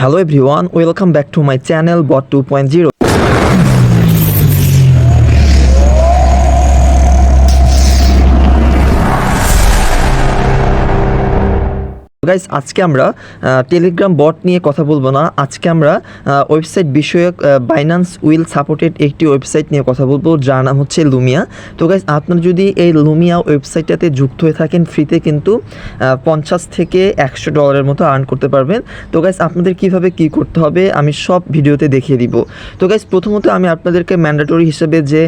Hello everyone, welcome back to my channel Bot 2.0. Guys আজকে আমরা Telegram বট নিয়ে কথা বলবো না আজকে আমরা ওয়েবসাইট বিষয়ক বাইন্যান্স উইল সাপোর্টেড একটি ওয়েবসাইট নিয়ে কথা বলবো যার নাম হচ্ছে লুমিয়া তো গাইজ আপনার যদি এই লুমিয়া ওয়েবসাইটটাতে যুক্ত হয়ে থাকেন ফ্রিতে কিন্তু পঞ্চাশ থেকে একশো ডলারের মতো আর্ন করতে পারবেন তো গাইজ আপনাদের কিভাবে কি করতে হবে আমি সব ভিডিওতে দেখিয়ে দিব তো গাইজ প্রথমত আমি আপনাদেরকে ম্যান্ডেটরি হিসেবে যে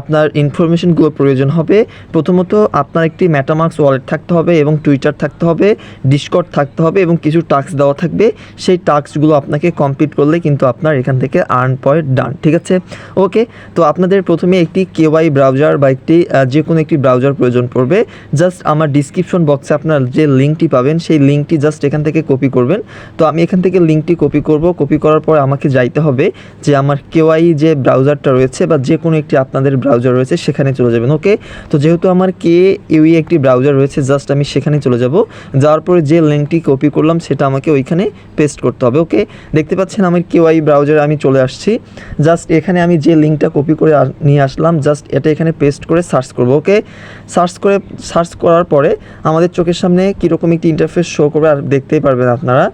আপনার ইনফরমেশনগুলো প্রয়োজন হবে প্রথমত আপনার একটি ম্যাটামার্কস ওয়ালেট থাকতে হবে এবং টুইটার থাকতে হবে ডিসকর্ড রেকর্ড থাকতে হবে এবং কিছু টাস্ক দেওয়া থাকবে সেই টাস্কগুলো আপনাকে কমপ্লিট করলে কিন্তু আপনার এখান থেকে আর্ন পয়েন্ট ডান ঠিক আছে ওকে তো আপনাদের প্রথমে একটি কেওয়াই ব্রাউজার বা একটি যে কোনো একটি ব্রাউজার প্রয়োজন পড়বে জাস্ট আমার ডিসক্রিপশন বক্সে আপনার যে লিঙ্কটি পাবেন সেই লিঙ্কটি জাস্ট এখান থেকে কপি করবেন তো আমি এখান থেকে লিঙ্কটি কপি করব কপি করার পর আমাকে যাইতে হবে যে আমার কেওয়াই যে ব্রাউজারটা রয়েছে বা যে কোনো একটি আপনাদের ব্রাউজার রয়েছে সেখানে চলে যাবেন ওকে তো যেহেতু আমার কে ইউই একটি ব্রাউজার রয়েছে জাস্ট আমি সেখানে চলে যাব যাওয়ার পরে যে লিঙ্কটি কপি করলাম সেটা আমাকে ওইখানে পেস্ট করতে হবে ওকে দেখতে পাচ্ছেন কেউ আই ব্রাউজারে আমি চলে আসছি জাস্ট এখানে আমি যে লিঙ্কটা কপি করে নিয়ে আসলাম জাস্ট এটা এখানে পেস্ট করে সার্চ করব ওকে সার্চ করে সার্চ করার পরে আমাদের চোখের সামনে কীরকম একটি ইন্টারফেস শো করবে আর দেখতেই পারবেন আপনারা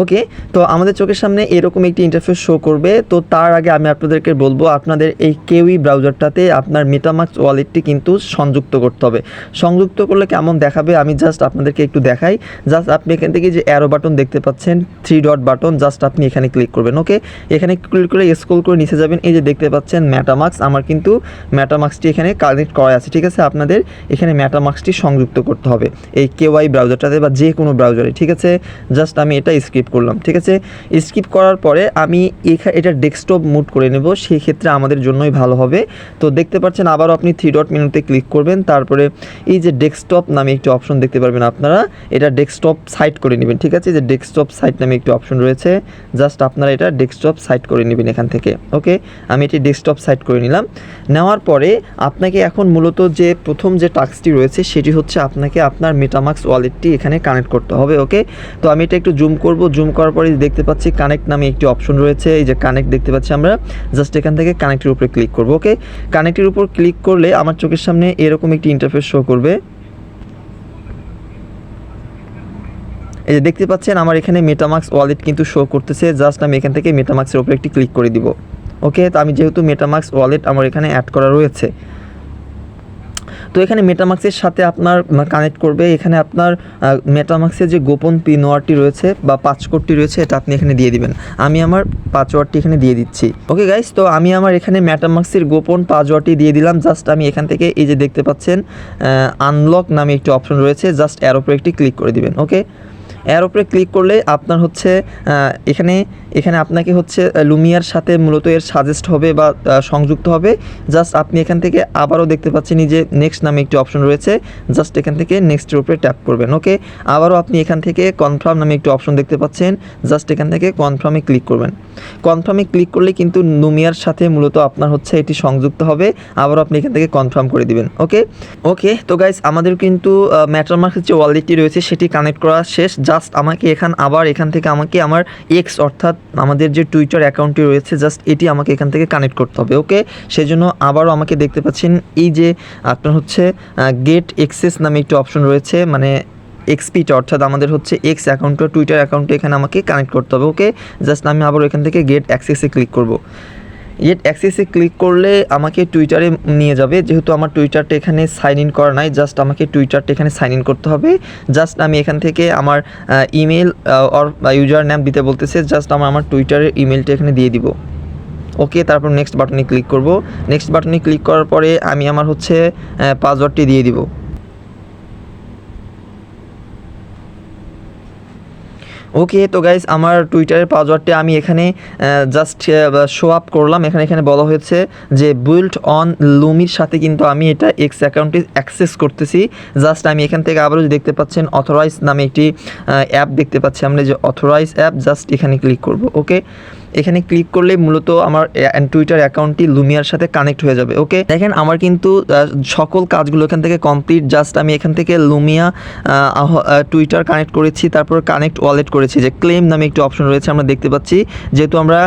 ওকে তো আমাদের চোখের সামনে এরকম একটি ইন্টারফেস শো করবে তো তার আগে আমি আপনাদেরকে বলবো আপনাদের এই কেউই ব্রাউজারটাতে আপনার মেটামাক্স ওয়ালেটটি কিন্তু সংযুক্ত করতে হবে সংযুক্ত করলে কেমন দেখাবে আমি জাস্ট আপনাদেরকে একটু দেখাই জাস্ট আপনি এখান থেকে যে অ্যারো বাটন দেখতে পাচ্ছেন থ্রি ডট বাটন জাস্ট আপনি এখানে ক্লিক করবেন ওকে এখানে ক্লিক করে স্ক্রোল করে নিচে যাবেন এই যে দেখতে পাচ্ছেন ম্যাটামাক্স আমার কিন্তু ম্যাটামাক্সটি এখানে কানেক্ট করা আছে ঠিক আছে আপনাদের এখানে ম্যাটামাক্সটি সংযুক্ত করতে হবে এই কেওয়াই ব্রাউজারটাতে বা যে কোনো ব্রাউজারে ঠিক আছে জাস্ট আমি এটা স্ক্রিন স্কিপ করলাম ঠিক আছে স্কিপ করার পরে আমি এটা ডেস্কটপ মুড করে নেব সেই ক্ষেত্রে আমাদের জন্যই ভালো হবে তো দেখতে পাচ্ছেন আবারও আপনি থ্রি ডট মেনুতে ক্লিক করবেন তারপরে এই যে ডেস্কটপ নামে একটি অপশন দেখতে পারবেন আপনারা এটা ডেস্কটপ সাইট করে নেবেন ঠিক আছে যে ডেস্কটপ সাইট নামে একটি অপশন রয়েছে জাস্ট আপনারা এটা ডেস্কটপ সাইট করে নেবেন এখান থেকে ওকে আমি এটি ডেস্কটপ সাইট করে নিলাম নেওয়ার পরে আপনাকে এখন মূলত যে প্রথম যে টাস্কটি রয়েছে সেটি হচ্ছে আপনাকে আপনার মেটামাক্স ওয়ালেটটি এখানে কানেক্ট করতে হবে ওকে তো আমি এটা একটু জুম করব জুম করার পরে দেখতে পাচ্ছি কানেক্ট নামে একটি অপশন রয়েছে এই যে কানেক্ট দেখতে পাচ্ছি আমরা জাস্ট এখান থেকে কানেক্টের উপরে ক্লিক করবো ওকে কানেক্টের উপর ক্লিক করলে আমার চোখের সামনে এরকম একটি ইন্টারফেস শো করবে এই যে দেখতে পাচ্ছেন আমার এখানে মেটামাক্স ওয়ালেট কিন্তু শো করতেছে জাস্ট আমি এখান থেকে মেটামাক্সের উপরে একটি ক্লিক করে দিব ওকে তো আমি যেহেতু মেটামাক্স ওয়ালেট আমার এখানে অ্যাড করা রয়েছে তো এখানে মেটামাক্সের সাথে আপনার কানেক্ট করবে এখানে আপনার মেটামাক্সের যে গোপন পিনওয়ার্ডটি রয়েছে বা পাসওয়ার্ডটি রয়েছে এটা আপনি এখানে দিয়ে দিবেন আমি আমার পাঁচওয়ারটি এখানে দিয়ে দিচ্ছি ওকে গাইস তো আমি আমার এখানে মেটামাক্সের গোপন পাঁচওয়ারটি দিয়ে দিলাম জাস্ট আমি এখান থেকে এই যে দেখতে পাচ্ছেন আনলক নামে একটি অপশন রয়েছে জাস্ট অ্যারোপ্রে একটি ক্লিক করে দিবেন ওকে অ্যারোপ্রে ক্লিক করলে আপনার হচ্ছে এখানে এখানে আপনাকে হচ্ছে লুমিয়ার সাথে মূলত এর সাজেস্ট হবে বা সংযুক্ত হবে জাস্ট আপনি এখান থেকে আবারও দেখতে পাচ্ছেন যে নেক্সট নামে একটি অপশন রয়েছে জাস্ট এখান থেকে নেক্সটের উপরে ট্যাপ করবেন ওকে আবারও আপনি এখান থেকে কনফার্ম নামে একটি অপশন দেখতে পাচ্ছেন জাস্ট এখান থেকে কনফার্মে ক্লিক করবেন কনফার্মে ক্লিক করলে কিন্তু লুমিয়ার সাথে মূলত আপনার হচ্ছে এটি সংযুক্ত হবে আবারও আপনি এখান থেকে কনফার্ম করে দিবেন ওকে ওকে তো গাইস আমাদের কিন্তু ম্যাটারমার্কের যে ওয়ালেটটি রয়েছে সেটি কানেক্ট করা শেষ জাস্ট আমাকে এখান আবার এখান থেকে আমাকে আমার এক্স অর্থাৎ আমাদের যে টুইটার অ্যাকাউন্টটি রয়েছে জাস্ট এটি আমাকে এখান থেকে কানেক্ট করতে হবে ওকে সেই জন্য আবারও আমাকে দেখতে পাচ্ছেন এই যে আপনার হচ্ছে গেট এক্সেস নামে একটি অপশন রয়েছে মানে এক্সপিটা অর্থাৎ আমাদের হচ্ছে এক্স অ্যাকাউন্টটা টুইটার অ্যাকাউন্টে এখানে আমাকে কানেক্ট করতে হবে ওকে জাস্ট আমি আবার এখান থেকে গেট অ্যাক্সেসে ক্লিক করব ইয়েট অ্যাক্সেসে ক্লিক করলে আমাকে টুইটারে নিয়ে যাবে যেহেতু আমার টুইটারটা এখানে সাইন ইন করা নাই জাস্ট আমাকে টুইটারটা এখানে সাইন ইন করতে হবে জাস্ট আমি এখান থেকে আমার ইমেল অর ইউজার নাম দিতে বলতেছে জাস্ট আমার আমার টুইটারের ইমেলটা এখানে দিয়ে দিব ওকে তারপর নেক্সট বাটনে ক্লিক করব নেক্সট বাটনে ক্লিক করার পরে আমি আমার হচ্ছে পাসওয়ার্ডটি দিয়ে দিব ওকে তো গাইস আমার টুইটারের পাসওয়ার্ডটি আমি এখানে জাস্ট শো আপ করলাম এখানে এখানে বলা হয়েছে যে বিল্ট অন লুমির সাথে কিন্তু আমি এটা এক্স অ্যাকাউন্টে অ্যাক্সেস করতেছি জাস্ট আমি এখান থেকে আবারও দেখতে পাচ্ছেন অথরাইজ নামে একটি অ্যাপ দেখতে পাচ্ছি আমরা যে অথরাইজ অ্যাপ জাস্ট এখানে ক্লিক করব ওকে এখানে ক্লিক করলে মূলত আমার টুইটার অ্যাকাউন্টটি লুমিয়ার সাথে কানেক্ট হয়ে যাবে ওকে দেখেন আমার কিন্তু সকল কাজগুলো এখান থেকে কমপ্লিট জাস্ট আমি এখান থেকে লুমিয়া টুইটার কানেক্ট করেছি তারপর কানেক্ট ওয়ালেট করেছি যে ক্লেম নামে একটি অপশন রয়েছে আমরা দেখতে পাচ্ছি যেহেতু আমরা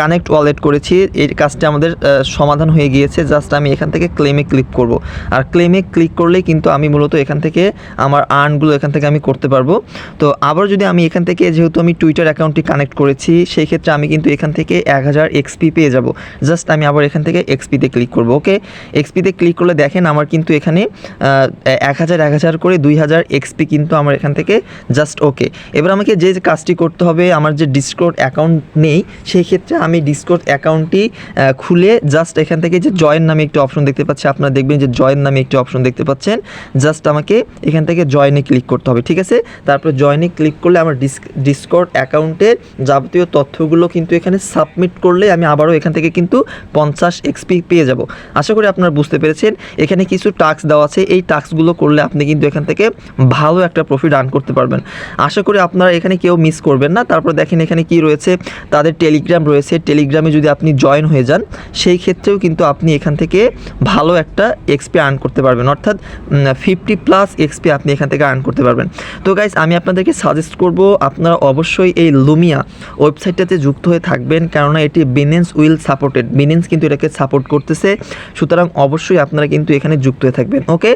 কানেক্ট ওয়ালেট করেছি এই কাজটা আমাদের সমাধান হয়ে গিয়েছে জাস্ট আমি এখান থেকে ক্লেমে ক্লিক করব আর ক্লেমে ক্লিক করলেই কিন্তু আমি মূলত এখান থেকে আমার আর্নগুলো এখান থেকে আমি করতে পারবো তো আবার যদি আমি এখান থেকে যেহেতু আমি টুইটার অ্যাকাউন্টটি কানেক্ট করেছি সেই ক্ষেত্রে আমি কিন্তু এখান থেকে এক হাজার এক্সপি পেয়ে যাব জাস্ট আমি আবার এখান থেকে এক্সপিতে ক্লিক করব ওকে এক্সপিতে ক্লিক করলে দেখেন আমার কিন্তু এখানে এক হাজার এক হাজার করে দুই হাজার এক্সপি কিন্তু আমার এখান থেকে জাস্ট ওকে এবার আমাকে যে কাজটি করতে হবে আমার যে ডিসকোড অ্যাকাউন্ট নেই সেই ক্ষেত্রে আমি ডিসকোড অ্যাকাউন্টটি খুলে জাস্ট এখান থেকে যে জয়েন নামে একটি অপশন দেখতে পাচ্ছি আপনারা দেখবেন যে জয়েন নামে একটি অপশন দেখতে পাচ্ছেন জাস্ট আমাকে এখান থেকে জয়েনে ক্লিক করতে হবে ঠিক আছে তারপর জয়েনে ক্লিক করলে আমার ডিস ডিসকোড অ্যাকাউন্টের যাবতীয় তথ্যগুলো কিন্তু কিন্তু এখানে সাবমিট করলে আমি আবারও এখান থেকে কিন্তু পঞ্চাশ এক্সপি পেয়ে যাব আশা করি আপনারা বুঝতে পেরেছেন এখানে কিছু টাস্ক দেওয়া আছে এই টাস্কগুলো করলে আপনি কিন্তু এখান থেকে ভালো একটা প্রফিট আর্ন করতে পারবেন আশা করি আপনারা এখানে কেউ মিস করবেন না তারপর দেখেন এখানে কি রয়েছে তাদের টেলিগ্রাম রয়েছে টেলিগ্রামে যদি আপনি জয়েন হয়ে যান সেই ক্ষেত্রেও কিন্তু আপনি এখান থেকে ভালো একটা এক্সপি আর্ন করতে পারবেন অর্থাৎ ফিফটি প্লাস এক্সপি আপনি এখান থেকে আর্ন করতে পারবেন তো গাইজ আমি আপনাদেরকে সাজেস্ট করব আপনারা অবশ্যই এই লুমিয়া ওয়েবসাইটটাতে যুক্ত হয়ে হয়ে থাকবেন কেননা এটি বিনেন্স উইল সাপোর্টেড বিনেন্স কিন্তু এটাকে সাপোর্ট করতেছে সুতরাং অবশ্যই আপনারা কিন্তু এখানে যুক্ত হয়ে থাকবেন ওকে